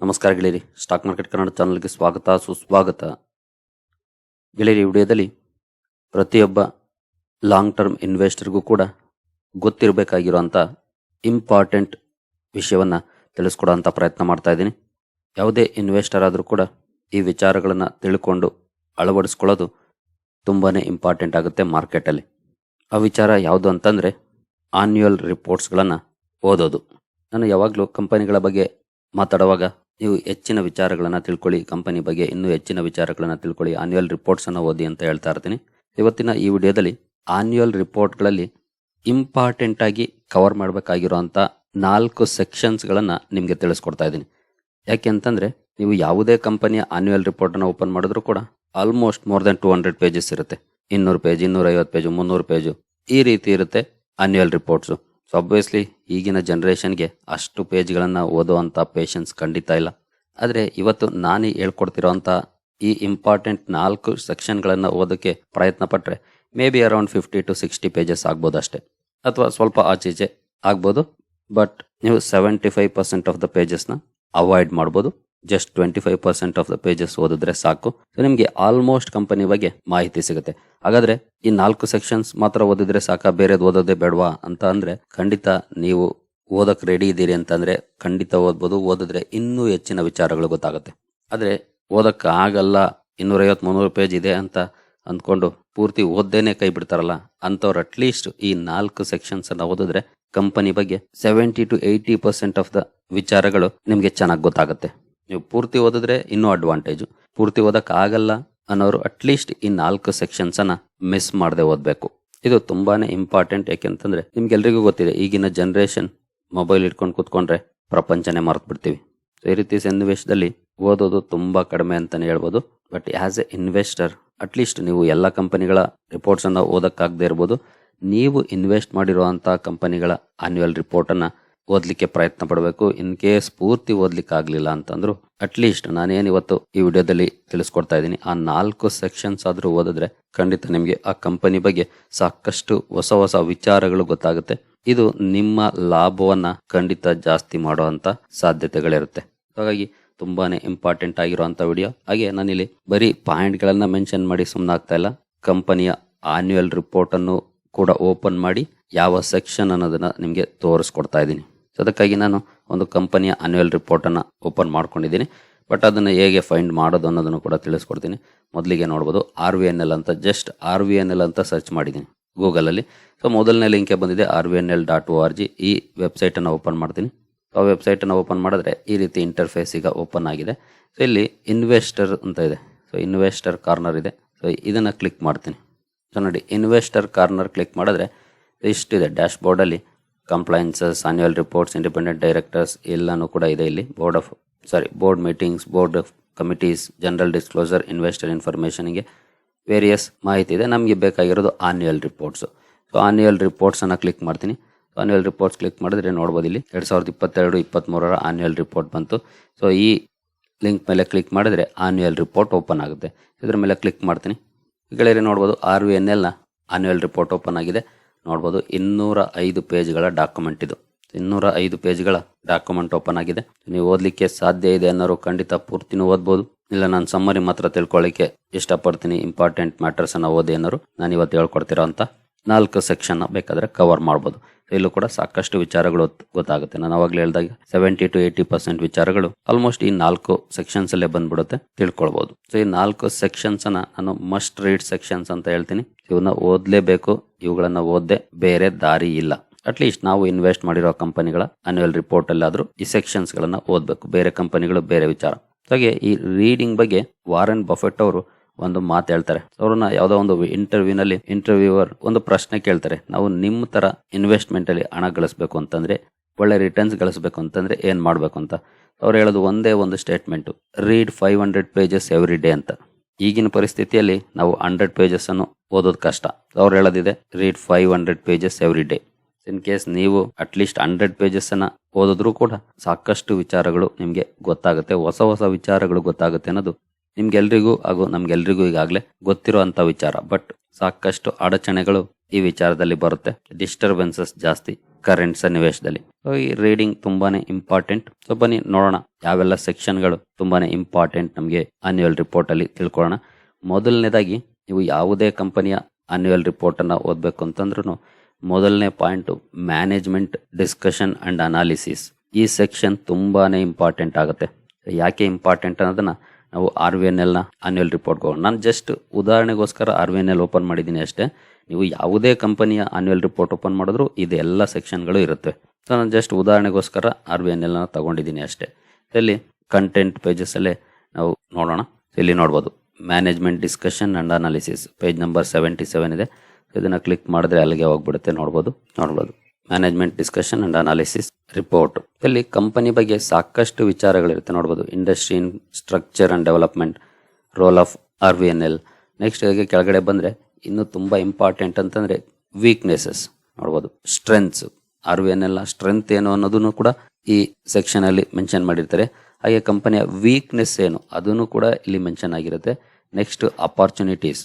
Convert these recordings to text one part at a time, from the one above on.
ನಮಸ್ಕಾರ ಗೆಳೆಯರಿ. Stock market Kannada ಚಾನಲ್ಗೆ ಸ್ವಾಗತ, ಸುಸ್ವಾಗತ. ಗೆಳೆಯರಿ ವಿಡಿಯೋದಲ್ಲಿ ಪ್ರತಿಯೊಬ್ಬ ಲಾಂಗ್ ಟರ್ಮ್ ಇನ್ವೆಸ್ಟರ್ಗೂ ಕೂಡ ಗೊತ್ತಿರಬೇಕಾಗಿರುವಂಥ ಇಂಪಾರ್ಟೆಂಟ್ ವಿಷಯವನ್ನು ತಿಳಿಸ್ಕೊಡೋಂಥ ಪ್ರಯತ್ನ ಮಾಡ್ತಾ ಇದ್ದೀನಿ. ಯಾವುದೇ ಇನ್ವೆಸ್ಟರ್ ಆದರೂ ಕೂಡ ಈ ವಿಚಾರಗಳನ್ನು ತಿಳ್ಕೊಂಡು ಅಳವಡಿಸ್ಕೊಳ್ಳೋದು ತುಂಬಾ ಇಂಪಾರ್ಟೆಂಟ್ ಆಗುತ್ತೆ ಮಾರ್ಕೆಟಲ್ಲಿ. ಆ ವಿಚಾರ ಯಾವುದು ಅಂತಂದರೆ ಆನ್ಯುವಲ್ ರಿಪೋರ್ಟ್ಸ್ಗಳನ್ನು ಓದೋದು. ನಾನು ಯಾವಾಗಲೂ ಕಂಪನಿಗಳ ಬಗ್ಗೆ ಮಾತಾಡುವಾಗ ನೀವು ಹೆಚ್ಚಿನ ವಿಚಾರಗಳನ್ನು ತಿಳ್ಕೊಳ್ಳಿ. ಕಂಪನಿ ಬಗ್ಗೆ ಇನ್ನೂ ಹೆಚ್ಚಿನ ವಿಚಾರಗಳನ್ನು ತಿಳ್ಕೊಳ್ಳಿ. ಆನ್ಯುವಲ್ ರಿಪೋರ್ಟ್ಸನ್ನು ಓದಿ ಅಂತ ಹೇಳ್ತಾ ಇರ್ತೀನಿ. ಇವತ್ತಿನ ಈ ವಿಡಿಯೋದಲ್ಲಿ ಆನ್ಯುವಲ್ ರಿಪೋರ್ಟ್ಗಳಲ್ಲಿ ಇಂಪಾರ್ಟೆಂಟ್ ಆಗಿ ಕವರ್ ಮಾಡಬೇಕಾಗಿರುವಂಥ ನಾಲ್ಕು ಸೆಕ್ಷನ್ಸ್ಗಳನ್ನು ನಿಮಗೆ ತಿಳಿಸ್ಕೊಡ್ತಾ ಇದ್ದೀನಿ. ಯಾಕೆ ಅಂತಂದರೆ ನೀವು ಯಾವುದೇ ಕಂಪನಿಯ ಆನ್ಯುವಲ್ ರಿಪೋರ್ಟನ್ನು ಓಪನ್ ಮಾಡಿದ್ರು ಕೂಡ almost more than two hundred pages ಇರುತ್ತೆ. ಇನ್ನೂರು ಪೇಜ್ ಇನ್ನೂರೈವತ್ತು ಪೇಜು ಮುನ್ನೂರು ಪೇಜು ಈ ರೀತಿ ಇರುತ್ತೆ ಆನ್ಯುವಲ್ ರಿಪೋರ್ಟ್ಸು ಸೊ ಅಬ್ವಿಯಸ್ಲಿ ಈಗಿನ ಜನ್ರೇಷನ್ಗೆ ಅಷ್ಟು ಪೇಜ್ಗಳನ್ನು ಓದುವಂಥ ಪೇಷನ್ಸ್ ಖಂಡಿತ ಇಲ್ಲ. ಆದರೆ ಇವತ್ತು ನಾನು ಹೇಳ್ಕೊಡ್ತಿರೋಂಥ ಈ ಇಂಪಾರ್ಟೆಂಟ್ ನಾಲ್ಕು ಸೆಕ್ಷನ್ಗಳನ್ನು ಓದೋಕ್ಕೆ ಪ್ರಯತ್ನ ಪಟ್ಟರೆ maybe around fifty to sixty pages ಆಗ್ಬೋದು ಅಷ್ಟೇ. ಅಥವಾ ಸ್ವಲ್ಪ ಆಚೀಚೆ ಆಗ್ಬೋದು ಬಟ್ ನೀವು seventy five percent of the ಪೇಜಸ್ನ avoid ಮಾಡ್ಬೋದು. Just twenty five percent of the pages ಓದಿದ್ರೆ ಸಾಕು. ಸೊ ನಿಮಗೆ ಆಲ್ಮೋಸ್ಟ್ ಕಂಪನಿ ಬಗ್ಗೆ ಮಾಹಿತಿ ಸಿಗುತ್ತೆ. ಹಾಗಾದ್ರೆ ಈ ನಾಲ್ಕು ಸೆಕ್ಷನ್ಸ್ ಮಾತ್ರ ಓದಿದ್ರೆ ಸಾಕ? ಬೇರೆದು ಓದೋದೇ ಬೇಡವಾ? ಅಂತ ಅಂದ್ರೆ ಖಂಡಿತ ನೀವು ಓದಕ್ ರೆಡಿ ಇದ್ದೀರಿ ಅಂತಂದ್ರೆ ಖಂಡಿತ ಓದ್ಬೋದು. ಓದಿದ್ರೆ ಇನ್ನೂ ಹೆಚ್ಚಿನ ವಿಚಾರಗಳು ಗೊತ್ತಾಗುತ್ತೆ. ಆದ್ರೆ ಓದಕ್ ಆಗಲ್ಲ ಇನ್ನೂರೈವತ್ ಮುನ್ನೂರು ಪೇಜ್ ಇದೆ ಅಂತ ಅಂದ್ಕೊಂಡು ಪೂರ್ತಿ ಓದ್ದೇನೆ ಕೈ ಬಿಡ್ತಾರಲ್ಲ, ಅಂಥವ್ರು ಅಟ್ಲೀಸ್ಟ್ ಈ ನಾಲ್ಕು ಸೆಕ್ಷನ್ಸ್ ಅನ್ನ ಓದಿದ್ರೆ ಕಂಪನಿ ಬಗ್ಗೆ seventy to eighty percent of the ವಿಚಾರಗಳು ನಿಮಗೆ ಚೆನ್ನಾಗಿ ಗೊತ್ತಾಗುತ್ತೆ. ನೀವು ಪೂರ್ತಿ ಓದಿದ್ರೆ ಇನ್ನೂ ಅಡ್ವಾಂಟೇಜು ಪೂರ್ತಿ ಓದೋಕ್ಕಾಗಲ್ಲ ಅನ್ನೋರು ಅಟ್ಲೀಸ್ಟ್ ಈ ನಾಲ್ಕು ಸೆಕ್ಷನ್ಸ್ ಅನ್ನ ಮಿಸ್ ಮಾಡದೆ ಓದಬೇಕು. ಇದು ತುಂಬಾನೇ ಇಂಪಾರ್ಟೆಂಟ್ ಯಾಕೆಂತಂದ್ರೆ ನಿಮ್ಗೆಲ್ರಿಗೂ ಗೊತ್ತಿದೆ, ಈಗಿನ ಜನರೇಷನ್ ಮೊಬೈಲ್ ಇಟ್ಕೊಂಡು ಕೂತ್ಕೊಂಡ್ರೆ ಪ್ರಪಂಚನೇ ಮರೆತು ಬಿಡ್ತೀವಿ. ಸೊ ಈ ರೀತಿ ಸನ್ನಿವೇಶದಲ್ಲಿ ಓದೋದು ತುಂಬಾ ಕಡಿಮೆ ಅಂತಾನೆ ಹೇಳ್ಬೋದು. But as a investor at least ನೀವು ಎಲ್ಲ ಕಂಪನಿಗಳ ರಿಪೋರ್ಟ್ಸ್ ಅನ್ನ ಓದಕ್ಕಾಗದೇ ಇರ್ಬೋದು. ನೀವು ಇನ್ವೆಸ್ಟ್ ಮಾಡಿರುವಂತ ಕಂಪನಿಗಳ ಆನ್ಯುವಲ್ ರಿಪೋರ್ಟ್ ಅನ್ನ ಓದ್ಲಿಕ್ಕೆ ಪ್ರಯತ್ನ ಪಡಬೇಕು. ಇನ್ ಕೇಸ್ ಪೂರ್ತಿ ಓದ್ಲಿಕ್ಕೆ ಆಗಲಿಲ್ಲ ಅಂತಂದ್ರು ಅಟ್ಲೀಸ್ಟ್ ನಾನೇನು ಇವತ್ತು ಈ ವಿಡಿಯೋದಲ್ಲಿ ತಿಳಿಸ್ಕೊಡ್ತಾ ಇದ್ದೀನಿ. ಆ ನಾಲ್ಕು ಸೆಕ್ಷನ್ಸ್ ಆದ್ರೂ ಓದಿದ್ರೆ ಖಂಡಿತ ನಿಮಗೆ ಆ ಕಂಪನಿ ಬಗ್ಗೆ ಸಾಕಷ್ಟು ಹೊಸ ಹೊಸ ವಿಚಾರಗಳು ಗೊತ್ತಾಗುತ್ತೆ. ಇದು ನಿಮ್ಮ ಲಾಭವನ್ನ ಖಂಡಿತ ಜಾಸ್ತಿ ಮಾಡುವಂತ ಸಾಧ್ಯತೆಗಳಿರುತ್ತೆ. ಹಾಗಾಗಿ ತುಂಬಾನೇ ಇಂಪಾರ್ಟೆಂಟ್ ಆಗಿರುವಂತ ವಿಡಿಯೋ. ಹಾಗೆ ನಾನಿಲ್ಲಿ ಬರೀ ಪಾಯಿಂಟ್ ಗಳನ್ನ ಮೆನ್ಷನ್ ಮಾಡಿ ಸುಮ್ಮನಾಗ್ತಾ ಇಲ್ಲ. ಕಂಪನಿಯ ಆನ್ಯುವಲ್ ರಿಪೋರ್ಟ್ ಅನ್ನು ಕೂಡ ಓಪನ್ ಮಾಡಿ ಯಾವ ಸೆಕ್ಷನ್ ಅನ್ನೋದನ್ನ ನಿಮಗೆ ತೋರಿಸ್ಕೊಡ್ತಾ ಇದ್ದೀನಿ. ಸೊ ಅದಕ್ಕಾಗಿ ನಾನು ಒಂದು ಕಂಪನಿಯ ಅನ್ಯುವಲ್ ರಿಪೋರ್ಟನ್ನು ಓಪನ್ ಮಾಡ್ಕೊಂಡಿದ್ದೀನಿ. ಬಟ್ ಅದನ್ನು ಹೇಗೆ ಫೈಂಡ್ ಮಾಡೋದು ಅನ್ನೋದನ್ನು ಕೂಡ ತಿಳಿಸ್ಕೊಡ್ತೀನಿ. ಮೊದಲಿಗೆ ನೋಡ್ಬೋದು ಆರ್ ವಿ ಎನ್ ಎಲ್ ಅಂತ just R V N L ಅಂತ ಸರ್ಚ್ ಮಾಡಿದ್ದೀನಿ ಗೂಗಲಲ್ಲಿ. ಸೊ ಮೊದಲನೇ ಲಿಂಕೆ ಬಂದಿದೆ R V N L dot O R G ಈ ವೆಬ್ಸೈಟನ್ನು ಓಪನ್ ಮಾಡ್ತೀನಿ ಆ ವೆಬ್ಸೈಟನ್ನು ಓಪನ್ ಮಾಡಿದ್ರೆ ಈ ರೀತಿ ಇಂಟರ್ಫೇಸ್ ಈಗ ಓಪನ್ ಆಗಿದೆ. ಸೊ ಇಲ್ಲಿ ಇನ್ವೆಸ್ಟರ್ ಅಂತ ಇದೆ. ಸೊ ಇನ್ವೆಸ್ಟರ್ ಕಾರ್ನರ್ ಇದೆ. ಸೊ ಇದನ್ನು ಕ್ಲಿಕ್ ಮಾಡ್ತೀನಿ. ಸೊ ನೋಡಿ ಇನ್ವೆಸ್ಟರ್ ಕಾರ್ನರ್ ಕ್ಲಿಕ್ ಮಾಡಿದ್ರೆ ಇಷ್ಟಿದೆ dash ಬೋರ್ಡಲ್ಲಿ compliances annual reports independent directors ಎಲ್ಲನೂ ಕೂಡ ಇದೆ ಇಲ್ಲಿ. Board of sorry board meetings board of committees general disclosure investor ಇನ್ಫಾರ್ಮೇಷನ್ಗೆ various ಮಾಹಿತಿ ಇದೆ. ನಮಗೆ ಬೇಕಾಗಿರೋದು ಆನ್ಯುವಲ್ ರಿಪೋರ್ಟ್ಸು ಸೊ ಆನ್ಯುವಲ್ ರಿಪೋರ್ಟ್ಸನ್ನು ಕ್ಲಿಕ್ ಮಾಡ್ತೀನಿ. ಆನ್ಯುವಲ್ ರಿಪೋರ್ಟ್ಸ್ ಕ್ಲಿಕ್ ಮಾಡಿದ್ರೆ ನೋಡ್ಬೋದು ಇಲ್ಲಿ. ಎರಡು ಸಾವಿರದ ಇಪ್ಪತ್ತೆರಡು ಇಪ್ಪತ್ತ್ಮೂರರ ಆನ್ಯುವಲ್ ರಿಪೋರ್ಟ್ ಬಂತು. ಸೊ ಈ ಲಿಂಕ್ ಮೇಲೆ ಕ್ಲಿಕ್ ಮಾಡಿದ್ರೆ ಆನ್ಯುವಲ್ ರಿಪೋರ್ಟ್ ಓಪನ್ ಆಗುತ್ತೆ. ಇದ್ರ ಮೇಲೆ ಕ್ಲಿಕ್ ಮಾಡ್ತೀನಿ. ಗೆಳೆಯರಿ ನೋಡ್ಬೋದು ಆರ್ ವಿ ಎನ್ ಎಲ್ನ ಆನ್ಯುವಲ್ ರಿಪೋರ್ಟ್ ಓಪನ್ ಆಗಿದೆ. ನೋಡ್ಬೋದು ಇನ್ನೂರ ಐದು ಪೇಜ್ಗಳ ಡಾಕ್ಯುಮೆಂಟ್ ಇದು. ಇನ್ನೂರ ಐದು ಪೇಜ್ಗಳ ಡಾಕ್ಯುಮೆಂಟ್ ಓಪನ್ ಆಗಿದೆ. ನೀವು ಓದಲಿಕ್ಕೆ ಸಾಧ್ಯ ಇದೆ ಅನ್ನೋರು ಖಂಡಿತ ಪೂರ್ತಿನೂ ಓದ್ಬೋದು. ಇಲ್ಲ, ನಾನು ಸಮ್ಮರಿ ಮಾತ್ರ ತಿಳ್ಕೊಳ್ಳಿಕ್ಕೆ ಇಷ್ಟಪಡ್ತೀನಿ. ಇಂಪಾರ್ಟೆಂಟ್ ಮ್ಯಾಟರ್ಸ್ ಅನ್ನ ಓದಿ ಅನ್ನೋರು ನಾನು ಇವತ್ತು ಹೇಳ್ಕೊಡ್ತಿರೋ ಅಂತ ನಾಲ್ಕು ಸೆಕ್ಷನ್ ಬೇಕಾದ್ರೆ ಕವರ್ ಮಾಡ್ಬೋದು. ಇಲ್ಲೂ ಕೂಡ ಸಾಕಷ್ಟು ವಿಚಾರಗಳು ಗೊತ್ತಾಗುತ್ತೆ. ನಾನು ಅವಾಗಲೇ ಹೇಳಿದಾಗ ಸೆವೆಂಟಿ ಟು ಏಯ್ಟಿ ಪರ್ಸೆಂಟ್ ವಿಚಾರಗಳು ಆಲ್ಮೋಸ್ಟ್ ಈ ನಾಲ್ಕು ಸೆಕ್ಷನ್ಸ್ ಅಲ್ಲೇ ಬಂದ್ಬಿಡುತ್ತೆ. ತಿಳ್ಕೊಳ್ಬಹುದು ಸೊ ಈ ನಾಲ್ಕು ಸೆಕ್ಷನ್ಸ್ ಅನ್ನ ನಾನು ಮಸ್ಟ್ ರೀಡ್ ಸೆಕ್ಷನ್ಸ್ ಅಂತ ಹೇಳ್ತೀನಿ. ಇವನ್ನ ಓದ್ಲೇಬೇಕು. ಇವುಗಳನ್ನ ಓದ್ದೆ ಬೇರೆ ದಾರಿ ಇಲ್ಲ. ಅಟ್ಲೀಸ್ಟ್ ನಾವು ಇನ್ವೆಸ್ಟ್ ಮಾಡಿರೋ ಕಂಪನಿಗಳ ಅನ್ಯುವಲ್ ರಿಪೋರ್ಟ್ ಅಲ್ಲಾದ್ರೂ ಈ ಸೆಕ್ಷನ್ಸ್ ಗಳನ್ನ ಓದ್ಬೇಕು. ಬೇರೆ ಕಂಪನಿಗಳು ಬೇರೆ ವಿಚಾರ. ಹಾಗೆ ಈ ರೀಡಿಂಗ್ ಬಗ್ಗೆ ವಾರನ್ ಬಫೆಟ್ ಅವರು ಒಂದು ಮಾತು ಹೇಳ್ತಾರೆ. ಅವ್ರನ್ನ ಯಾವುದೋ ಒಂದು ಇಂಟರ್ವ್ಯೂನಲ್ಲಿ ಇಂಟರ್ವ್ಯೂವರ್ ಒಂದು ಪ್ರಶ್ನೆ ಕೇಳ್ತಾರೆ. ನಾವು ನಿಮ್ಮ ತರ ಇನ್ವೆಸ್ಟ್ಮೆಂಟ್ ಅಲ್ಲಿ ಹಣ ಗಳಿಸ್ಬೇಕು ಅಂತಂದ್ರೆ, ಒಳ್ಳೆ ರಿಟರ್ನ್ಸ್ ಗಳಿಸ್ಬೇಕು ಅಂತಂದ್ರೆ ಏನ್ ಮಾಡ್ಬೇಕು ಅಂತ? ಅವ್ರು ಹೇಳೋದು ಒಂದೇ ಒಂದು statement read five hundred pages every day ಅಂತ. ಈಗಿನ ಪರಿಸ್ಥಿತಿಯಲ್ಲಿ ನಾವು ಹಂಡ್ರೆಡ್ ಪೇಜಸ್ ಅನ್ನು ಓದೋದು ಕಷ್ಟ. ಅವ್ರು ಹೇಳೋದಿದೆ read five hundred pages every day in case ನೀವು ಅಟ್ಲೀಸ್ಟ್ ಹಂಡ್ರೆಡ್ ಪೇಜಸ್ ಅನ್ನ ಓದಿದ್ರು ಕೂಡ ಸಾಕಷ್ಟು ವಿಚಾರಗಳು ನಿಮ್ಗೆ ಗೊತ್ತಾಗುತ್ತೆ. ಹೊಸ ಹೊಸ ವಿಚಾರಗಳು ಗೊತ್ತಾಗುತ್ತೆ ಅನ್ನೋದು ನಿಮ್ಗೆಲ್ರಿಗೂ ಹಾಗೂ ನಮ್ಗೆಲ್ರಿಗೂ ಈಗಾಗಲೇ ಗೊತ್ತಿರುವಂತ ವಿಚಾರ. ಬಟ್ ಸಾಕಷ್ಟು ಅಡಚಣೆಗಳು ಈ ವಿಚಾರದಲ್ಲಿ ಬರುತ್ತೆ. ಡಿಸ್ಟರ್ಬೆನ್ಸಸ್ ಜಾಸ್ತಿ ಕರೆಂಟ್ ಸನ್ನಿವೇಶದಲ್ಲಿ. ಸೊ ಈ ರೀಡಿಂಗ್ ತುಂಬಾನೇ ಇಂಪಾರ್ಟೆಂಟ್ ಸೊ ಬನ್ನಿ ನೋಡೋಣ. ಯಾವೆಲ್ಲ ಸೆಕ್ಷನ್ಗಳು ತುಂಬಾನೇ ಇಂಪಾರ್ಟೆಂಟ್ ನಮಗೆ ಆನ್ಯುವಲ್ ರಿಪೋರ್ಟ್ ಅಲ್ಲಿ ತಿಳ್ಕೊಳ್ಳೋಣ. ಮೊದಲನೇದಾಗಿ, ನೀವು ಯಾವುದೇ ಕಂಪನಿಯ ಆನ್ಯುವಲ್ ರಿಪೋರ್ಟ್ ಅನ್ನ ಓದ್ಬೇಕು ಅಂತಂದ್ರೂ ಮೊದಲನೇ point management discussion and analysis ಈ ಸೆಕ್ಷನ್ ತುಂಬಾನೇ ಇಂಪಾರ್ಟೆಂಟ್ ಆಗುತ್ತೆ. ಯಾಕೆ ಇಂಪಾರ್ಟೆಂಟ್ ಅನ್ನೋದನ್ನ ನಾವು ಆರ್ ವಿ ಎನ್ ಎಲ್ನ ಆನ್ಯುವಲ್ ರಿಪೋರ್ಟ್ಗೆ ನಾನು just ಉದಾಹರಣೆಗೋಸ್ಕರ R V N L open ಮಾಡಿದ್ದೀನಿ ಅಷ್ಟೇ. ನೀವು ಯಾವುದೇ ಕಂಪನಿಯ ಆನ್ಯುವಲ್ ರಿಪೋರ್ಟ್ ಓಪನ್ ಮಾಡಿದ್ರು ಇದೆಲ್ಲ ಸೆಕ್ಷನ್ಗಳು ಇರುತ್ತೆ. ಸೊ ನಾನು ಜಸ್ಟ್ ಉದಾಹರಣೆಗೋಸ್ಕರ ಆರ್ ವಿ ಎನ್ ಎಲ್ನ ತಗೊಂಡಿದ್ದೀನಿ ಅಷ್ಟೇ. ಇಲ್ಲಿ ಕಂಟೆಂಟ್ ಪೇಜಸಲ್ಲೇ ನಾವು ನೋಡೋಣ. ಇಲ್ಲಿ ನೋಡ್ಬೋದು. Management discussion and analysis page number seventy seven ಇದೆ ಇದನ್ನ ಕ್ಲಿಕ್ ಮಾಡಿದ್ರೆ ಅಲ್ಲಿಗೆ ಹೋಗ್ಬಿಡುತ್ತೆ. ನೋಡ್ಬೋದು. ನೋಡ್ಬೋದು. Management discussion and analysis report. ಇಲ್ಲಿ ಕಂಪನಿ ಬಗ್ಗೆ ಸಾಕಷ್ಟು ವಿಚಾರಗಳಿರುತ್ತೆ ನೋಡ್ಬೋದು. Industry structure and development, role of R V N L. Next ಹಾಗೆ ಕೆಳಗಡೆ ಬಂದರೆ ಇನ್ನೂ ತುಂಬ ಇಂಪಾರ್ಟೆಂಟ್ ಅಂತಂದರೆ ವೀಕ್ನೆಸಸ್ ನೋಡ್ಬೋದು. ಸ್ಟ್ರೆಂತ್ಸ್. ಆರ್ ವಿ ಎನ್ ಎಲ್ನ ಸ್ಟ್ರೆಂತ್ ಏನು ಅನ್ನೋದನ್ನು ಕೂಡ ಈ ಸೆಕ್ಷನಲ್ಲಿ ಮೆನ್ಷನ್ ಮಾಡಿರ್ತಾರೆ. ಹಾಗೆ ಕಂಪನಿಯ ವೀಕ್ನೆಸ್ ಏನು ಅದನ್ನು ಕೂಡ ಇಲ್ಲಿ ಮೆನ್ಷನ್ ಆಗಿರುತ್ತೆ. Next opportunities.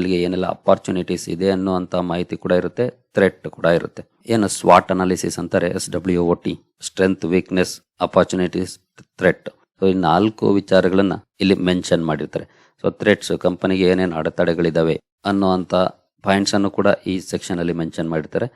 ಎಲ್ಗೆ ಏನೆಲ್ಲ ಅಪಾರ್ಚುನಿಟೀಸ್ ಇದೆ ಅನ್ನುವಂತ ಮಾಹಿತಿ ಕೂಡ ಇರುತ್ತೆ. ಥ್ರೆಟ್ ಕೂಡ ಇರುತ್ತೆ. ಏನು ಸ್ವಾಟ್ ಅನಾಲಿಸಿಸ್ ಅಂತಾರೆ S W O T strength weakness opportunities threat so ಈ ನಾಲ್ಕು ವಿಚಾರಗಳನ್ನು ಇಲ್ಲಿ ಮೆನ್ಷನ್ ಮಾಡಿರ್ತಾರೆ. ಸೊ ಥ್ರೆಟ್ಸ್ ಕಂಪನಿಗೆ ಏನೇನು ಅಡೆತಡೆಗಳಿದಾವೆ ಅನ್ನುವಂತ ಪಾಯಿಂಟ್ಸ್ ಅನ್ನು ಕೂಡ ಈ ಸೆಕ್ಷನ್ ಅಲ್ಲಿ ಮೆನ್ಷನ್ ಮಾಡಿರ್ತಾರೆ.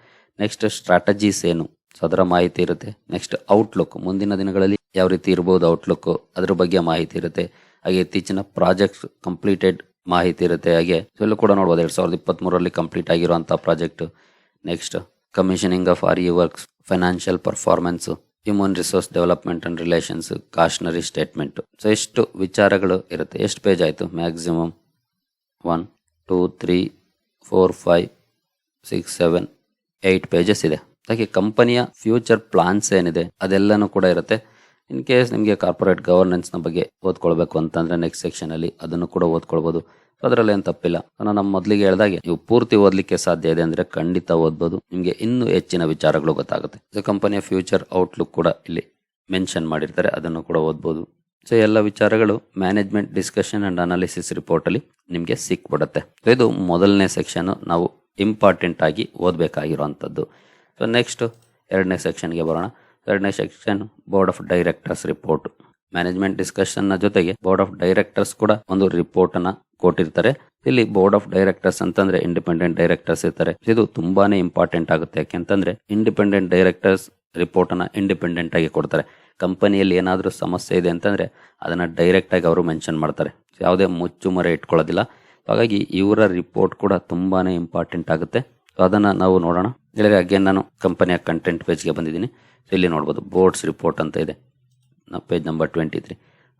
ನೆಕ್ಸ್ಟ್ ಸ್ಟ್ರಾಟಜೀಸ್ ಏನು? ಸೊ ಅದರ ಮಾಹಿತಿ ಇರುತ್ತೆ. ನೆಕ್ಸ್ಟ್ ಔಟ್ಲುಕ್ ಮುಂದಿನ ದಿನಗಳಲ್ಲಿ ಯಾವ ರೀತಿ ಇರ್ಬೋದು ಔಟ್ಲುಕ್ ಅದ್ರ ಬಗ್ಗೆ ಮಾಹಿತಿ ಇರುತ್ತೆ. ಹಾಗೆ ಇತ್ತೀಚಿನ ಪ್ರಾಜೆಕ್ಟ್ಸ್ ಕಂಪ್ಲೀಟೆಡ್ ಮಾಹಿತಿ ಇರುತ್ತೆ. ಹಾಗೆ ಇಲ್ಲೂ ಕೂಡ ನೋಡ್ಬೋದು. ಎರಡ್ ಸಾವಿರದ ಇಪ್ಪತ್ತ್ ಮೂರರಲ್ಲಿ ಕಂಪ್ಲೀಟ್ ಆಗಿರುವಂತಹ project next commissioning of R E works financial performance human resource development and relations cautionary statement so ಎಷ್ಟು ವಿಚಾರಗಳು ಇರುತ್ತೆ? ಎಷ್ಟು ಪೇಜ್ ಆಯಿತು? Maximum one two three four five six seven eight pages ಇದೆ. ಹಾಗೆ ಕಂಪನಿಯ ಫ್ಯೂಚರ್ ಪ್ಲಾನ್ಸ್ ಏನಿದೆ? ಅದೆಲ್ಲನೂ ಕೂಡ ಇರುತ್ತೆ. ಇನ್ ಕೇಸ್ ನಿಮಗೆ ಕಾರ್ಪೊರೇಟ್ ಗವರ್ನೆನ್ಸ್ನ ಬಗ್ಗೆ ಓದ್ಕೊಳ್ಬೇಕು ಅಂತಂದ್ರೆ ನೆಕ್ಸ್ಟ್ ಸೆಕ್ಷನ್ ಅಲ್ಲಿ ಅದನ್ನು ಕೂಡ ಓದ್ಕೊಳ್ಬೋದು. ಅದರಲ್ಲಿ ಏನು ತಪ್ಪಿಲ್ಲ. ನಾನು ನಮ್ಮ ಮೊದಲಿಗೆ ಹೇಳಿದಾಗೆ, ನೀವು ಪೂರ್ತಿ ಓದಲಿಕ್ಕೆ ಸಾಧ್ಯ ಇದೆ ಅಂದ್ರೆ ಖಂಡಿತ ಓದ್ಬೋದು. ನಿಮಗೆ ಇನ್ನೂ ಹೆಚ್ಚಿನ ವಿಚಾರಗಳು ಗೊತ್ತಾಗುತ್ತೆ. ಸೊ ಕಂಪನಿಯ ಫ್ಯೂಚರ್ ಔಟ್ಲುಕ್ ಕೂಡ ಇಲ್ಲಿ ಮೆನ್ಷನ್ ಮಾಡಿರ್ತಾರೆ, ಅದನ್ನು ಕೂಡ ಓದ್ಬೋದು. ಸೊ ಎಲ್ಲ ವಿಚಾರಗಳು management discussion and analysis report ಅಲ್ಲಿ ನಿಮಗೆ ಸಿಕ್ಬಿಡುತ್ತೆ. ಇದು ಮೊದಲನೇ ಸೆಕ್ಷನ್ ನಾವು ಇಂಪಾರ್ಟೆಂಟ್ ಆಗಿ ಓದಬೇಕಾಗಿರುವಂಥದ್ದು. ಸೊ ನೆಕ್ಸ್ಟ್ ಎರಡನೇ ಸೆಕ್ಷನ್ಗೆ ಬರೋಣ. ಎರಡನೇ section board of directors report management ಡಿಸ್ಕಷನ್ನ ಜೊತೆಗೆ ಬೋರ್ಡ್ ಆಫ್ ಡೈರೆಕ್ಟರ್ಸ್ ಕೂಡ ಒಂದು ರಿಪೋರ್ಟ್ ಅನ್ನ ಕೊಟ್ಟಿರ್ತಾರೆ. ಇಲ್ಲಿ ಬೋರ್ಡ್ ಆಫ್ ಡೈರೆಕ್ಟರ್ಸ್ ಅಂತಂದ್ರೆ ಇಂಡಿಪೆಂಡೆಂಟ್ ಡೈರೆಕ್ಟರ್ಸ್ ಇರ್ತಾರೆ. ಇದು ತುಂಬಾನೇ ಇಂಪಾರ್ಟೆಂಟ್ ಆಗುತ್ತೆ. ಯಾಕೆಂತಂದ್ರೆ ಇಂಡಿಪೆಂಡೆಂಟ್ ಡೈರೆಕ್ಟರ್ಸ್ ರಿಪೋರ್ಟ್ ಅನ್ನ ಇಂಡಿಪೆಂಡೆಂಟ್ ಆಗಿ ಕೊಡ್ತಾರೆ. ಕಂಪನಿಯಲ್ಲಿ ಏನಾದರೂ ಸಮಸ್ಯೆ ಇದೆ ಅಂತಂದ್ರೆ ಅದನ್ನ ಡೈರೆಕ್ಟ್ ಆಗಿ ಅವರು ಮೆನ್ಷನ್ ಮಾಡ್ತಾರೆ. ಯಾವುದೇ ಮುಚ್ಚುಮರೆ ಇಟ್ಕೊಳ್ಳೋದಿಲ್ಲ. ಹಾಗಾಗಿ ಇವರ ರಿಪೋರ್ಟ್ ಕೂಡ ತುಂಬಾನೇ ಇಂಪಾರ್ಟೆಂಟ್ ಆಗುತ್ತೆ. ಅದನ್ನ ನಾವು ನೋಡೋಣ. ಹೇಳಿದ್ರೆ ಅಗೇನ್ ನಾನು ಕಂಪನಿಯ ಕಂಟೆಂಟ್ ಪೇಜ್ಗೆ ಬಂದಿದ್ದೀನಿ. ಇಲ್ಲಿ ನೋಡ್ಬೋದು ಬೋರ್ಡ್ಸ್ ರಿಪೋರ್ಟ್ ಅಂತ ಇದೆ. Page number twenty three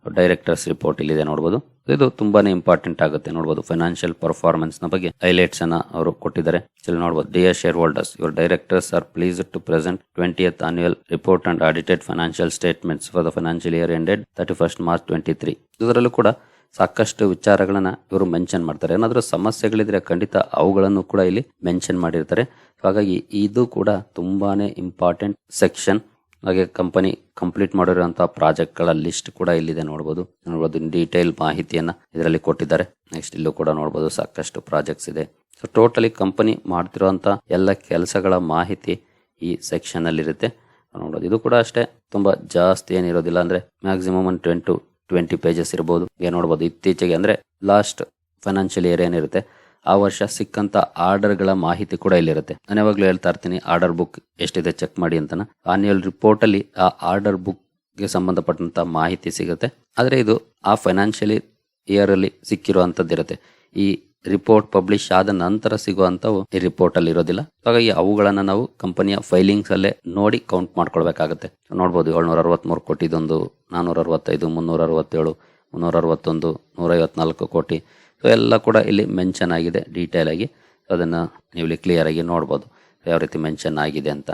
directors report ಇಲ್ಲಿದೆ ನೋಡ್ಬೋದು. ಇದು ತುಂಬಾನೇ ಇಂಪಾರ್ಟೆಂಟ್ ಆಗುತ್ತೆ ನೋಡ್ಬೋದು ಫೈನಾನ್ಷಿಯಲ್ ಪರ್ಫಾರ್ಮೆನ್ಸ್ನ ಬಗ್ಗೆ ಹೈಲೈಟ್ಸ್ ಅನ್ನ ಅವರು ಕೊಟ್ಟಿದ್ದಾರೆ. ಇಲ್ಲಿ ನೋಡ್ಬೋದು dear shareholders your directors are please to present twentieth annual report and audited financial statements for the financial year ended thirty first March twenty three ಇದರಲ್ಲೂ ಕೂಡ ಸಾಕಷ್ಟು ವಿಚಾರಗಳನ್ನ ಇವರು ಮೆನ್ಷನ್ ಮಾಡ್ತಾರೆ. ಏನಾದರೂ ಸಮಸ್ಯೆಗಳಿದ್ರೆ ಖಂಡಿತ ಅವುಗಳನ್ನು ಕೂಡ ಇಲ್ಲಿ ಮೆನ್ಷನ್ ಮಾಡಿರ್ತಾರೆ. ಹಾಗಾಗಿ ಇದು ಕೂಡ ತುಂಬಾನೇ ಇಂಪಾರ್ಟೆಂಟ್ ಸೆಕ್ಷನ್ ಹಾಗೆ ಕಂಪನಿ ಕಂಪ್ಲೀಟ್ ಮಾಡಿರುವಂತಹ ಪ್ರಾಜೆಕ್ಟ್ಗಳ ಲಿಸ್ಟ್ ಕೂಡ ಇಲ್ಲಿದೆ ನೋಡಬಹುದು ನೋಡಬಹುದು ಡೀಟೇಲ್ ಮಾಹಿತಿಯನ್ನ ಇದರಲ್ಲಿ ಕೊಟ್ಟಿದ್ದಾರೆ. ನೆಕ್ಸ್ಟ್ ಇಲ್ಲೂ ಕೂಡ ನೋಡಬಹುದು ಸಾಕಷ್ಟು ಪ್ರಾಜೆಕ್ಟ್ಸ್ ಇದೆ. ಸೊ ಟೋಟಲಿ ಕಂಪನಿ ಮಾಡ್ತಿರುವಂತಹ ಎಲ್ಲ ಕೆಲಸಗಳ ಮಾಹಿತಿ ಈ ಸೆಕ್ಷನ್ ಅಲ್ಲಿ ಇರುತ್ತೆ ನೋಡಬಹುದು ಇದು ಕೂಡ ಅಷ್ಟೇ. ತುಂಬಾ ಜಾಸ್ತಿ ಏನಿರೋದಿಲ್ಲ ಅಂದ್ರೆ ಮ್ಯಾಕ್ಸಿಮಮ್ ಒಂದು ಟೆನ್ ಟು ಟ್ವೆಂಟಿ ಪೇಜಸ್ ಇರ್ಬೋದು. ಈಗ ನೋಡ್ಬೋದು. ಇತ್ತೀಚೆಗೆ ಅಂದರೆ ಲಾಸ್ಟ್ ಫೈನಾನ್ಷಿಯಲ್ ಇಯರ್ ಏನಿರುತ್ತೆ, ಆ ವರ್ಷ ಸಿಕ್ಕಂತ ಆರ್ಡರ್ಗಳ ಮಾಹಿತಿ ಕೂಡ ಇಲ್ಲಿರುತ್ತೆ. ನಾನು ಯಾವಾಗಲೂ ಹೇಳ್ತಾ ಇರ್ತೀನಿ ಆರ್ಡರ್ ಬುಕ್ ಎಷ್ಟಿದೆ ಚೆಕ್ ಮಾಡಿ ಅಂತ ಆನ್ಯುವಲ್ ರಿಪೋರ್ಟಲ್ಲಿ ಆ ಆರ್ಡರ್ ಬುಕ್ಗೆ ಸಂಬಂಧಪಟ್ಟಂಥ ಮಾಹಿತಿ ಸಿಗುತ್ತೆ. ಆದರೆ ಇದು ಆ ಫೈನಾನ್ಷಿಯಲಿ ಇಯರಲ್ಲಿ ಸಿಕ್ಕಿರುವಂಥದ್ದು ಇರುತ್ತೆ ಈ ರಿಪೋರ್ಟ್ ಪಬ್ಲಿಷ್ ಆದ ನಂತರ ಸಿಗುವಂತವು ಈ ರಿಪೋರ್ಟ್ ಅಲ್ಲಿ ಇರೋದಿಲ್ಲ. ಹಾಗಾಗಿ ಅವುಗಳನ್ನ ನಾವು ಕಂಪನಿಯ ಫೈಲಿಂಗ್ಸ್ ಅಲ್ಲೇ ನೋಡಿ ಕೌಂಟ್ ಮಾಡ್ಕೊಳ್ಬೇಕಾಗುತ್ತೆ. ನೋಡ್ಬೋದು ಏಳ್ನೂರ ಅರವತ್ಮೂರು ಕೋಟಿದೊಂದು ನಾನೂರ ಅರವತ್ತೈದು ಮುನ್ನೂರ ಅರವತ್ತೇಳು ಮುನ್ನೂರ ಅರವತ್ತೊಂದು ನೂರ ಐವತ್ನಾಲ್ಕು ಕೋಟಿ. ಸೊ ಎಲ್ಲ ಕೂಡ ಇಲ್ಲಿ ಮೆನ್ಷನ್ ಆಗಿದೆ ಡೀಟೇಲ್ ಆಗಿ. ಅದನ್ನು ನೀವು ಇಲ್ಲಿ ಕ್ಲಿಯರ್ ಆಗಿ ನೋಡ್ಬೋದು. ಯಾವ ರೀತಿ ಮೆನ್ಷನ್ ಆಗಿದೆ ಅಂತ.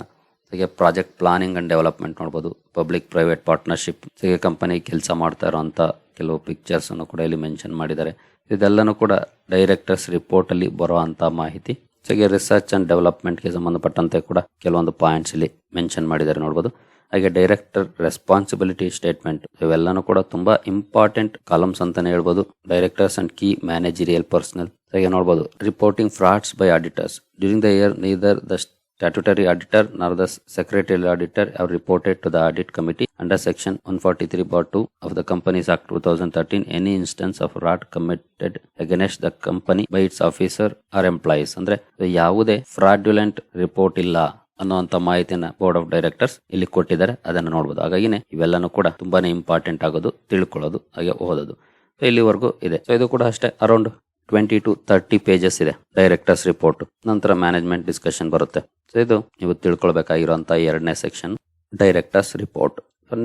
ಹಾಗೆ ಪ್ರಾಜೆಕ್ಟ್ ಪ್ಲಾನಿಂಗ್ ಅಂಡ್ ಡೆವಲಪ್ಮೆಂಟ್ ನೋಡ್ಬೋದು. ಪಬ್ಲಿಕ್ ಪ್ರೈವೇಟ್ ಪಾರ್ಟ್ನರ್ಶಿಪ್ ಹೀಗೆ ಕಂಪನಿ ಕೆಲಸ ಮಾಡ್ತಾ ಇರುವಂತ ಕೆಲವು ಪಿಕ್ಚರ್ಸ್ ಅನ್ನು ಕೂಡ ಇಲ್ಲಿ ಮೆನ್ಷನ್ ಮಾಡಿದ್ದಾರೆ. ಇದೆಲ್ಲನೂ ಕೂಡ ಡೈರೆಕ್ಟರ್ಸ್ ರಿಪೋರ್ಟ್ ಅಲ್ಲಿ ಬರುವಂತ ಮಾಹಿತಿ. ಹಾಗೆ ರಿಸರ್ಚ್ ಅಂಡ್ ಡೆವಲಪ್ಮೆಂಟ್ಗೆ ಸಂಬಂಧಪಟ್ಟಂತೆ ಕೂಡ ಕೆಲವೊಂದು ಪಾಯಿಂಟ್ಸ್ ಇಲ್ಲಿ ಮೆನ್ಷನ್ ಮಾಡಿದ್ದಾರೆ ನೋಡಬಹುದು ಹಾಗೆ ಡೈರೆಕ್ಟರ್ ರೆಸ್ಪಾನ್ಸಿಬಿಲಿಟಿ ಸ್ಟೇಟ್ಮೆಂಟ್ ಇವೆಲ್ಲನೂ ಕೂಡ ತುಂಬಾ ಇಂಪಾರ್ಟೆಂಟ್ ಕಾಲಮ್ಸ್ ಅಂತಾನೆ ಹೇಳ್ಬೋದು. Directors and key managerial personnel ಹಾಗೆ ನೋಡಬಹುದು reporting frauds by auditors during the year neither the statutory auditor nor the secretarial auditor have reported to the audit committee under section 143 bar 2 of the companies act 2013 any instance of fraud committed against the company by its officer or employees ಅಂದ್ರೆ ಯಾವುದೇ fraudulent report ಇಲ್ಲ ಅನ್ನುವಂತ ಮಾಹಿತಿಯನ್ನ board of directors ಇಲ್ಲಿ ಕೊಟ್ಟಿದ್ದಾರೆ ಅದನ್ನ ನೋಡಬಹುದು ಹಾಗಾಗಿನೇ ಇವೆಲ್ಲನೂ ಕೂಡ ತುಂಬಾನೇ ಇಂಪಾರ್ಟೆಂಟ್ ಆಗೋದು ತಿಳ್ಕೊಳ್ಳೋದು ಹಾಗೆ ಓದೋದು ಸೊ ಇಲ್ಲಿವರೆಗೂ ಇದೆ ಸೊ ಇದು ಕೂಡ ಅಷ್ಟೇ around twenty to thirty pages ಇದೆ ಡೈರೆಕ್ಟರ್ಸ್ ರಿಪೋರ್ಟ್ ನಂತರ ಮ್ಯಾನೇಜ್ಮೆಂಟ್ ಡಿಸ್ಕಷನ್ ಬರುತ್ತೆ. ಸೊ ಇದು ನೀವು ತಿಳ್ಕೊಳ್ಬೇಕಾಗಿರುವಂತ ಎರಡನೇ ಸೆಕ್ಷನ್ ಡೈರೆಕ್ಟರ್ಸ್ ರಿಪೋರ್ಟ್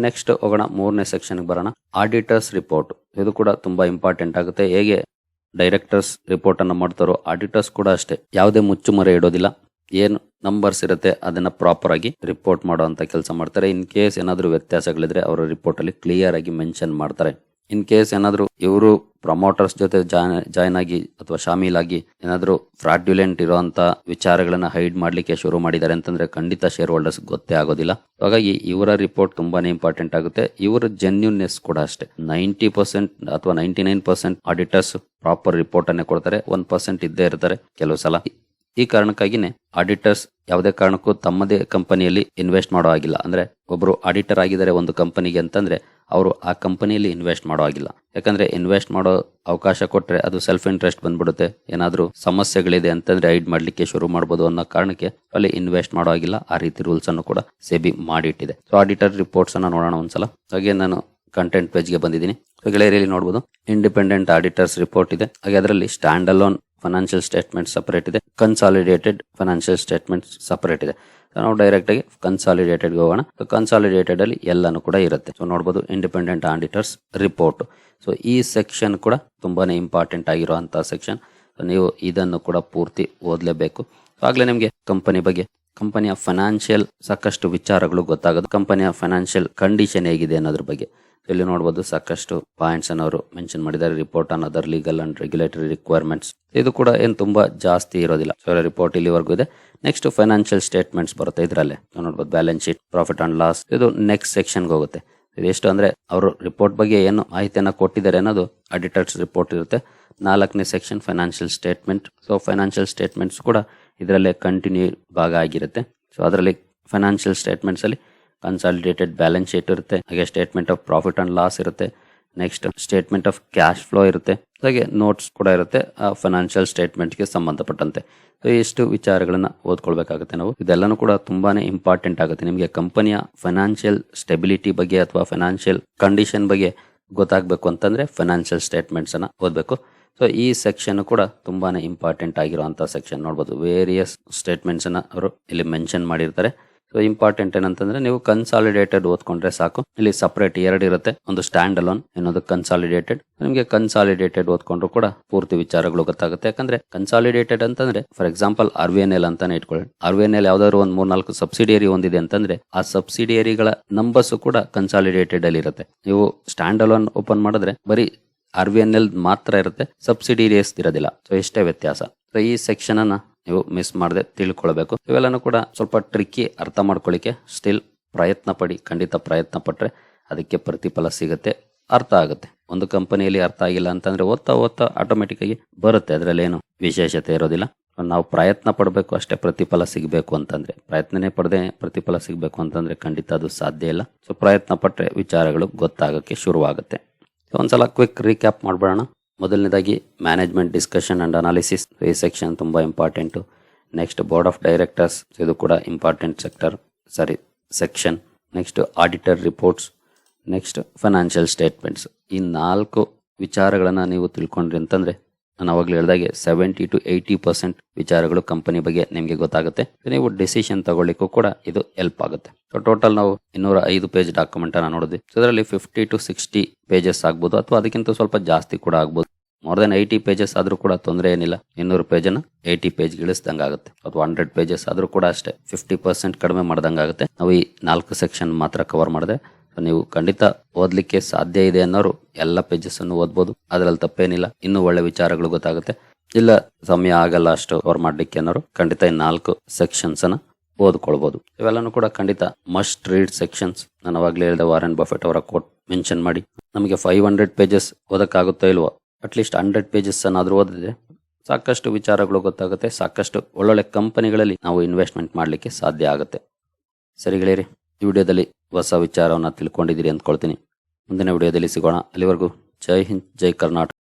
ನೆಕ್ಸ್ಟ್ ಹೋಗೋಣ, ಮೂರನೇ ಸೆಕ್ಷನ್ ಬರೋಣ. ಆಡಿಟರ್ಸ್ ರಿಪೋರ್ಟ್ ಇದು ಕೂಡ ತುಂಬಾ ಇಂಪಾರ್ಟೆಂಟ್ ಆಗುತ್ತೆ. ಹೇಗೆ ಡೈರೆಕ್ಟರ್ಸ್ ರಿಪೋರ್ಟ್ ಅನ್ನು ಮಾಡ್ತಾರೋ ಆಡಿಟರ್ಸ್ ಕೂಡ ಅಷ್ಟೇ. ಯಾವುದೇ ಮುಚ್ಚುಮರೆ ಇಡೋದಿಲ್ಲ. ಏನು ನಂಬರ್ಸ್ ಇರುತ್ತೆ, ಅದನ್ನ ಪ್ರಾಪರ್ ಆಗಿ ರಿಪೋರ್ಟ್ ಮಾಡುವಂತ ಕೆಲಸ ಮಾಡ್ತಾರೆ. ಇನ್ ಕೇಸ್ ಏನಾದರೂ ವ್ಯತ್ಯಾಸಗಳಿದ್ರೆ, ಅವರ ರಿಪೋರ್ಟ್ ಅಲ್ಲಿ ಕ್ಲಿಯರ್ ಆಗಿ ಮೆನ್ಷನ್ ಮಾಡ್ತಾರೆ. ಇನ್ ಕೇಸ್ ಏನಾದರೂ ಇವರು ಪ್ರಮೋಟರ್ಸ್ ಜೊತೆ ಜಾಯ್ನ್ ಆಗಿ ಅಥವಾ ಶಾಮೀಲಾಗಿ ಏನಾದರೂ ಫ್ರಾಡ್ಯುಲೆಂಟ್ ಇರುವಂತ ವಿಚಾರಗಳನ್ನ ಹೈಡ್ ಮಾಡ್ಲಿಕ್ಕೆ ಶುರು ಮಾಡಿದ್ದಾರೆ ಅಂತಂದ್ರೆ ಖಂಡಿತ ಶೇರ್ ಹೋಲ್ಡರ್ಸ್ ಗೊತ್ತೇ ಆಗೋದಿಲ್ಲ. ಹಾಗಾಗಿ ಇವರ ರಿಪೋರ್ಟ್ ತುಂಬಾನೇ ಇಂಪಾರ್ಟೆಂಟ್ ಆಗುತ್ತೆ. ಇವರ ಜೆನ್ಯೂನ್ನೆಸ್ ಕೂಡ ಅಷ್ಟೇ. ನೈಂಟಿ ಪರ್ಸೆಂಟ್ ಅಥವಾ ninety nine percent auditors proper report ಅನ್ನೇ ಕೊಡ್ತಾರೆ. ಒನ್ ಪರ್ಸೆಂಟ್ ಇದ್ದೇ ಇರ್ತಾರೆ ಕೆಲವು ಸಲ. ಈ ಕಾರಣಕ್ಕಾಗಿನೇ ಆಡಿಟರ್ಸ್ ಯಾವುದೇ ಕಾರಣಕ್ಕೂ ತಮ್ಮದೇ ಕಂಪನಿಯಲ್ಲಿ ಇನ್ವೆಸ್ಟ್ ಮಾಡೋ ಆಗಿಲ್ಲ ಅಂದ್ರೆ ಒಬ್ರು ಆಡಿಟರ್ ಆಗಿದ್ದಾರೆ ಒಂದು ಕಂಪನಿಗೆ ಅಂತಂದ್ರೆ ಅವರು ಆ ಕಂಪನಿಯಲ್ಲಿ ಇನ್ವೆಸ್ಟ್ ಮಾಡೋ ಆಗಿಲ್ಲ ಯಾಕಂದ್ರೆ ಇನ್ವೆಸ್ಟ್ ಮಾಡೋ ಅವಕಾಶ ಕೊಟ್ರೆ ಅದು ಸೆಲ್ಫ್ ಇಂಟ್ರೆಸ್ಟ್ ಬಂದ್ಬಿಡುತ್ತೆ. ಏನಾದರೂ ಸಮಸ್ಯೆಗಳಿದೆ ಅಂತಂದ್ರೆ ಐಡ್ ಮಾಡ್ಲಿಕ್ಕೆ ಶುರು ಮಾಡಬಹುದು ಅನ್ನೋ ಕಾರಣಕ್ಕೆ ಅಲ್ಲಿ ಇನ್ವೆಸ್ಟ್ ಮಾಡೋ ಆಗಿಲ್ಲ ಆ ರೀತಿ ರೂಲ್ಸ್ ಅನ್ನು ಕೂಡ ಸೆಬಿ ಮಾಡಿಟ್ಟಿದೆ. ಸೊ ಆಡಿಟರ್ ರಿಪೋರ್ಟ್ಸ್ ಅನ್ನ ನೋಡೋಣ ಒಂದ್ಸಲ. ಹಾಗೆ ನಾನು ಕಂಟೆಂಟ್ ಪೇಜ್ಗೆ ಬಂದಿದ್ದೀನಿ. ಸೊ ಗೆಳೆಯರಲ್ಲಿ ನೋಡಬಹುದು ಇಂಡಿಪೆಂಡೆಂಟ್ ಆಡಿಟರ್ಸ್ ರಿಪೋರ್ಟ್ ಇದೆ. ಹಾಗೆ ಅದರಲ್ಲಿ standalone financial statement separate ಇದೆ. ಕನ್ಸಾಲಿಡೇಟೆಡ್ ಫೈನಾನ್ಷಿಯಲ್ ಸ್ಟೇಟ್ಮೆಂಟ್ ಸಪರೇಟ್ ಇದೆ. ನಾವು ಡೈರೆಕ್ಟ್ ಆಗಿ ಕನ್ಸಾಲಿಡೇಟೆಡ್ ಹೋಗೋಣ. ಕನ್ಸಾಲಿಡೇಟೆಡ್ ಅಲ್ಲಿ ಎಲ್ಲಾನು ಕೂಡ ಇರುತ್ತೆ. ಸೊ ನೋಡಬಹುದು ಇಂಡಿಪೆಂಡೆಂಟ್ ಆಡಿಟರ್ಸ್ ರಿಪೋರ್ಟ್ ಸೊ ಈ ಸೆಕ್ಷನ್ ಕೂಡ ತುಂಬಾನೇ ಇಂಪಾರ್ಟೆಂಟ್ ಆಗಿರುವಂತಹ ಸೆಕ್ಷನ್ ನೀವು ಇದನ್ನು ಕೂಡ ಪೂರ್ತಿ ಓದಲೇಬೇಕು. ಆಗ್ಲೇ ನಿಮಗೆ ಕಂಪನಿ ಬಗ್ಗೆ ಕಂಪನಿಯ ಫೈನಾನ್ಷಿಯಲ್ ಸಾಕಷ್ಟು ವಿಚಾರಗಳು ಗೊತ್ತಾಗೋದು. ಕಂಪನಿಯ ಫೈನಾನ್ಷಿಯಲ್ ಕಂಡೀಷನ್ ಹೇಗಿದೆ ಅನ್ನೋದ್ರ ಬಗ್ಗೆ. ಇಲ್ಲಿ ನೋಡ್ಬೋದು ಸಾಕಷ್ಟು ಪಾಯಿಂಟ್ಸ್ ಅನ್ನು ಅವರು ಮೆನ್ಷನ್ ಮಾಡಿದ್ದಾರೆ. Report on other legal and regulatory requirements. ಇದು ಕೂಡ ಏನು ತುಂಬಾ ಜಾಸ್ತಿ ಇರೋದಿಲ್ಲ. ಸೊ ರಿಪೋರ್ಟ್ ಇಲ್ಲಿವರೆಗೂ ಇದೆ. ನೆಕ್ಸ್ಟ್ ಫೈನಾನ್ಷಿಯಲ್ ಸ್ಟೇಟ್ಮೆಂಟ್ಸ್ ಬರುತ್ತೆ ಇದರಲ್ಲೇ. ನೋಡ್ಬೋದು balance sheet profit and loss ಇದು ನೆಕ್ಸ್ಟ್ ಸೆಕ್ಷನ್ಗೆ ಹೋಗುತ್ತೆ. ಇದೆಷ್ಟು ಅಂದ್ರೆ, ಅವರು ರಿಪೋರ್ಟ್ ಬಗ್ಗೆ ಏನು ಮಾಹಿತಿಯನ್ನು ಕೊಟ್ಟಿದ್ದಾರೆ ಅನ್ನೋದು ಆಡಿಟರ್ಸ್ ರಿಪೋರ್ಟ್ ಇರುತ್ತೆ. ನಾಲ್ಕನೇ section financial statement so financial statements ಕೂಡ ಇದರಲ್ಲೇ ಕಂಟಿನ್ಯೂ ಭಾಗ ಆಗಿರುತ್ತೆ. ಸೊ ಅದರಲ್ಲಿ ಫೈನಾನ್ಷಿಯಲ್ ಸ್ಟೇಟ್ಮೆಂಟ್ಸಲ್ಲಿ ಕನ್ಸಾಲಿಡೇಟೆಡ್ ಬ್ಯಾಲೆನ್ಸ್ ಶೀಟ್ ಇರುತ್ತೆ. ಹಾಗೆ statement of profit and loss ಇರುತ್ತೆ. Next statement of cash flow ಇರುತ್ತೆ. ಹಾಗೆ ನೋಟ್ಸ್ ಕೂಡ ಇರುತ್ತೆ, ಆ ಫೈನಾನ್ಷಿಯಲ್ ಸ್ಟೇಟ್ಮೆಂಟ್ಗೆ ಸಂಬಂಧಪಟ್ಟಂತೆ. ಸೊ ಇಷ್ಟು ವಿಚಾರಗಳನ್ನು ಓದ್ಕೊಳ್ಬೇಕಾಗುತ್ತೆ ನಾವು. ಇದೆಲ್ಲನೂ ಕೂಡ ತುಂಬಾನೇ ಇಂಪಾರ್ಟೆಂಟ್ ಆಗುತ್ತೆ. ನಿಮಗೆ ಕಂಪನಿಯ ಫೈನಾನ್ಷಿಯಲ್ ಸ್ಟೆಬಿಲಿಟಿ ಬಗ್ಗೆ ಅಥವಾ ಫೈನಾನ್ಷಿಯಲ್ ಕಂಡೀಷನ್ ಬಗ್ಗೆ ಗೊತ್ತಾಗಬೇಕು ಅಂತಂದ್ರೆ ಫೈನಾನ್ಷಿಯಲ್ ಸ್ಟೇಟ್ಮೆಂಟ್ಸನ್ನು ಓದಬೇಕು. ಸೊ ಈ ಸೆಕ್ಷನ್ ಕೂಡ ತುಂಬಾ ಇಂಪಾರ್ಟೆಂಟ್ ಆಗಿರುವಂಥ ಸೆಕ್ಷನ್ ನೋಡಬಹುದು ವೇರಿಯಸ್ ಸ್ಟೇಟ್ಮೆಂಟ್ಸ್ ಅನ್ನ ಅವರು ಇಲ್ಲಿ ಮೆನ್ಷನ್ ಮಾಡಿರ್ತಾರೆ. ಸೊ ಇಂಪಾರ್ಟೆಂಟ್ ಏನಂತಂದ್ರೆ ನೀವು ಕನ್ಸಾಲಿಡೇಟೆಡ್ ಓದ್ಕೊಂಡ್ರೆ ಸಾಕು. ಇಲ್ಲಿ ಸಪರೇಟ್ ಎರಡು ಇರುತ್ತೆ. ಒಂದು ಸ್ಟ್ಯಾಂಡ್ ಅಲೋನ್ ಇನ್ನೊಂದು ಕನ್ಸಾಲಿಡೇಟೆಡ್ ನಿಮಗೆ ಕನ್ಸಾಲಿಡೇಟೆಡ್ ಓದ್ಕೊಂಡ್ರು ಕೂಡ ಪೂರ್ತಿ ವಿಚಾರಗಳು ಗೊತ್ತಾಗುತ್ತೆ. ಯಾಕಂದ್ರೆ ಕನ್ಸಾಲಿಡೇಟೆಡ್ ಅಂತಂದ್ರೆ for example R V N L ಅಂತಾನೆ ಇಟ್ಕೊಳ್ಳಿ. ಆರ್ ವಿ ಎನ್ ಎಲ್ ಯಾವ್ದಾದ್ರು ಒಂದು ಮೂರ್ನಾಲ್ಕು ಸಬ್ಸಿಡಿಯರಿ ಹೊಂದಿದೆ ಅಂತಂದ್ರೆ, ಆ ಸಬ್ಸಿಡಿಯರಿಗಳ ನಂಬರ್ಸ್ ಕೂಡ ಕನ್ಸಾಲಿಡೇಟೆಡ್ ಅಲ್ಲಿ ಇರುತ್ತೆ ನೀವು ಸ್ಟ್ಯಾಂಡ್ ಅಲೋನ್ ಓಪನ್ ಮಾಡಿದ್ರೆ ಬರೀ ಆರ್ ವಿ ಎನ್ ಎಲ್ ಮಾತ್ರ ಇರುತ್ತೆ. ಸಬ್ಸಿಡಿಯರಿಯಸ್ ಇರೋದಿಲ್ಲ. ಸೊ ಎಷ್ಟೇ ವ್ಯತ್ಯಾಸ. ಸೊ ಈ ಸೆಕ್ಷನ್ ಅನ್ನ ನೀವು ಮಿಸ್ ಮಾಡದೆ ತಿಳ್ಕೊಳ್ಬೇಕು. ಇವೆಲ್ಲನೂ ಕೂಡ ಸ್ವಲ್ಪ ಟ್ರಿಕ್ಕಿ ಅರ್ಥ ಮಾಡ್ಕೊಳ್ಳಿಕ್ಕೆ ಸ್ಟಿಲ್ ಪ್ರಯತ್ನ ಪಡಿ. ಖಂಡಿತ ಪ್ರಯತ್ನ ಪಟ್ಟರೆ ಅದಕ್ಕೆ ಪ್ರತಿಫಲ ಸಿಗುತ್ತೆ. ಅರ್ಥ ಆಗುತ್ತೆ. ಒಂದು ಕಂಪನಿಯಲ್ಲಿ ಅರ್ಥ ಆಗಿಲ್ಲ ಅಂತಂದ್ರೆ ಓದ್ತಾ ಓದ್ತಾ ಆಟೋಮೆಟಿಕ್ ಆಗಿ ಬರುತ್ತೆ. ಅದರಲ್ಲಿ ಏನು ವಿಶೇಷತೆ ಇರೋದಿಲ್ಲ. ನಾವು ಪ್ರಯತ್ನ ಪಡಬೇಕು, ಅಷ್ಟೇ ಪ್ರತಿಫಲ ಸಿಗಬೇಕು ಅಂತಂದ್ರೆ. ಪ್ರಯತ್ನನೇ ಪಡದೆ ಪ್ರತಿಫಲ ಸಿಗಬೇಕು ಅಂತಂದ್ರೆ ಖಂಡಿತ ಅದು ಸಾಧ್ಯ ಇಲ್ಲ. ಸೊ ಪ್ರಯತ್ನ ಪಟ್ಟರೆ ವಿಚಾರಗಳು ಗೊತ್ತಾಗಕ್ಕೆ ಶುರುವಾಗುತ್ತೆ. ಒಂದ್ಸಲ ಕ್ವಿಕ್ ರೀಕ್ಯಾಪ್ ಮಾಡ್ಬಿಡೋಣ. ಮೊದಲನೇದಾಗಿ ಮ್ಯಾನೇಜ್ಮೆಂಟ್ ಡಿಸ್ಕಷನ್ ಅಂಡ್ ಅನಾಲಿಸಿಸ್ ಈ ಸೆಕ್ಷನ್ ತುಂಬ important next board of directors ಇದು ಕೂಡ important sector sorry section next auditor reports next financial statements ಈ ನಾಲ್ಕು ವಿಚಾರಗಳನ್ನು ನೀವು ತಿಳ್ಕೊಂಡ್ರಿ ಅಂತಂದ್ರೆ ನಾನು ಅವಾಗಲೇ ಹೇಳಿದಾಗೆ ಸೆವೆಂಟಿ ಟು ಏಯ್ಟಿ ಪರ್ಸೆಂಟ್ ವಿಚಾರಗಳು ಕಂಪನಿ ಬಗ್ಗೆ ನಿಮಗೆ ಗೊತ್ತಾಗುತ್ತೆ. ನೀವು ಡಿಸಿಷನ್ ತಗೊಳ್ಳಿಕ್ಕೂ ಕೂಡ ಇದು ಹೆಲ್ಪ್ ಆಗುತ್ತೆ. ಸೊ ಟೋಟಲ್ ನಾವು ಇನ್ನೂರ ಐದು ಪೇಜ್ ಡಾಕ್ಯುಮೆಂಟ್ ಅನ್ನ ನೋಡಿದ್ವಿ. ಸೊ ಅದರಲ್ಲಿ ಫಿಫ್ಟಿ ಟು ಸಿಕ್ಸ್ಟಿ ಪೇಜಸ್ ಆಗ್ಬೋದು ಅಥವಾ ಅದಕ್ಕಿಂತ ಸ್ವಲ್ಪ ಜಾಸ್ತಿ ಕೂಡ ಆಗ್ಬೋದು. ಮೋರ್ ದೆನ್ ಏಯ್ಟಿ ಪೇಜಸ್ ಆದ್ರೂ ಕೂಡ ತೊಂದರೆ ಏನಿಲ್ಲ. ಇನ್ನೂರು ಪೇಜನ್ನು ಏಯ್ಟಿ ಪೇಜ್ ಇಳಿಸ್ದಂಗೆ ಆಗುತ್ತೆ. ಅಥವಾ ಹಂಡ್ರೆಡ್ ಪೇಜಸ್ ಆದರೂ ಕೂಡ ಅಷ್ಟೇ. ಫಿಫ್ಟಿ ಪರ್ಸೆಂಟ್ ಕಡಿಮೆ ಮಾಡ್ದಂಗೆ ಆಗುತ್ತೆ. ನಾವು ಈ ನಾಲ್ಕು ಸೆಕ್ಷನ್ ಮಾತ್ರ ಕವರ್ ಮಾಡಿದೆ. ನೀವು ಖಂಡಿತ ಓದ್ಲಿಕ್ಕೆ ಸಾಧ್ಯ ಇದೆ ಅನ್ನೋರು ಎಲ್ಲ ಪೇಜಸ್ ಅನ್ನು ಓದ್ಬೋದು. ಅದ್ರಲ್ಲಿ ತಪ್ಪೇನಿಲ್ಲ. ಇನ್ನೂ ಒಳ್ಳೆ ವಿಚಾರಗಳು ಗೊತ್ತಾಗುತ್ತೆ. ಇಲ್ಲ, ಸಮಯ ಆಗಲ್ಲ ಅಷ್ಟು ಕವರ್ ಮಾಡ್ಲಿಕ್ಕೆ ಅನ್ನೋರು ಖಂಡಿತ ಈ ನಾಲ್ಕು ಸೆಕ್ಷನ್ಸ್ ಅನ್ನ ಓದ್ಕೊಳ್ಬಹುದು ಇವೆಲ್ಲನೂ ಕೂಡ ಖಂಡಿತ ಮಸ್ಟ್ ರೀಡ್ ಸೆಕ್ಷನ್ಸ್ ನಾನು ಅವಾಗಲೇ ಹೇಳಿದೆ ವಾರನ್ ಬಫೆಟ್ ಅವರ ಕೋಟ್ ಮೆನ್ಷನ್ ಮಾಡಿ. ನಮಗೆ ಫೈವ್ ಹಂಡ್ರೆಡ್ ಪೇಜಸ್ ಓದಕ್ಕಾಗುತ್ತೋ ಇಲ್ವೋ ಅಟ್ಲೀಸ್ಟ್ ಹಂಡ್ರೆಡ್ ಪೇಜಸ್ ಅನ್ನಾದ್ರೂ ಓದಿದ್ರೆ ಸಾಕಷ್ಟು ವಿಚಾರಗಳು ಗೊತ್ತಾಗುತ್ತೆ. ಸಾಕಷ್ಟು ಒಳ್ಳೊಳ್ಳೆ ಕಂಪನಿಗಳಲ್ಲಿ ನಾವು ಇನ್ವೆಸ್ಟ್ಮೆಂಟ್ ಮಾಡಲಿಕ್ಕೆ ಸಾಧ್ಯ ಆಗುತ್ತೆ. ಸರಿ ಗೆಳೆಯರಿ ಈ ವಿಡಿಯೋದಲ್ಲಿ ಹೊಸ ವಿಚಾರವನ್ನು ತಿಳ್ಕೊಂಡಿದ್ದೀರಿ ಅಂದ್ಕೊಳ್ತೀನಿ. ಮುಂದಿನ ವಿಡಿಯೋದಲ್ಲಿ ಸಿಗೋಣ. ಅಲ್ಲಿವರೆಗೂ ಜೈ ಹಿಂದ್ ಜೈ ಕರ್ನಾಟಕ.